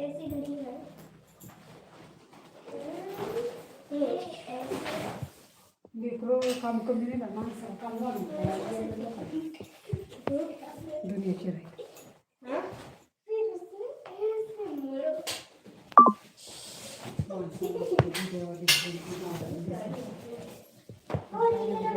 ऐसी घड़ी है ये ऐसी लेकरं काम कमी नाही ना माणसं काम वाढून दुनियाची राहील हाँ फिर उसने ऐसे मुड़ो और इधर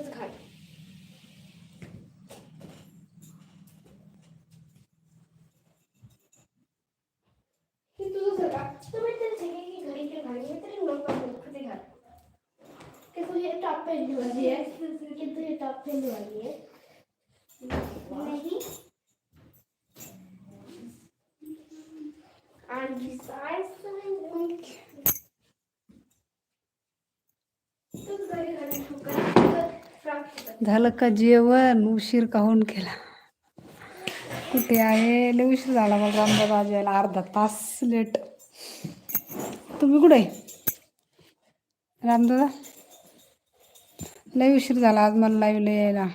Yıldız Kart. दूसरा तो मैं तेरे जगह की घड़ी के भाई में तेरे नौ का मुख दिखा कि तू ये टॉप पहनने वाली है कि तू ये टॉप पहनने वाली है नहीं And besides the link, तो घर घर ठुकर झालं का जेवण? उशीर काहून केला कुठे आहे? लय उशीर झाला मला रामदादा यायला. अर्धा तास लेट तुम्ही कुठे आहे? रामदादा? लय उशीर झाला आज मला लाईव्हला यायला.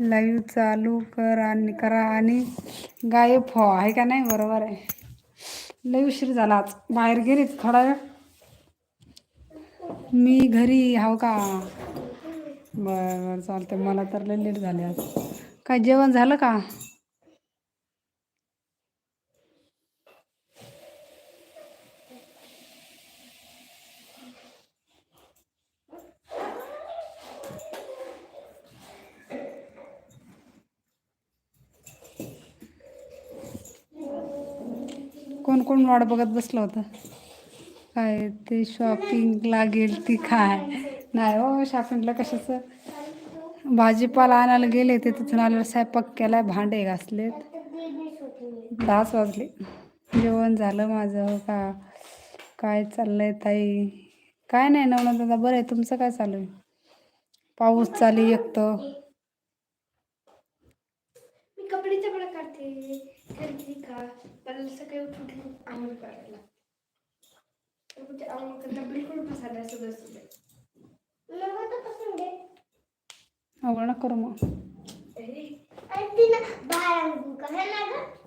लाईव्ह चालू कर आणि करा आणि गायब हो आहे का नाही? बरोबर आहे. लय उशीर झाला आज. बाहेर गेलीत थोडा वेळ. मी घरी हाव का? बरं बरं चालतं मला तर लय लेट झाले आज. काय जेवण झालं का? कोण कोण वाट बघत बसलं होतं? काय ते शॉपिंग लागेल ती काय नाही हो शॉपिंगला कशाचं? भाजीपाला आणायला गेले ते तिथून आल्यावर स्वयंपाक केलाय भांडे घासलेत. दहाच वाजले. जेवण झालं माझं का? काय चाललंय ताई? काय नाही नवना दादा बरं आहे. तुमचं काय चालू आहे? पाऊस चालू एक तर. मी कपडे चपडे काढते. सकाळी उठून आंघोळ करायला म्हणजे आंघोळ करता बिलकुल पसायला सगळं सगळं मला तर पसंत आहे अवघड नको करू मग अरे ती ना बाहेर आंघोळ करायला ग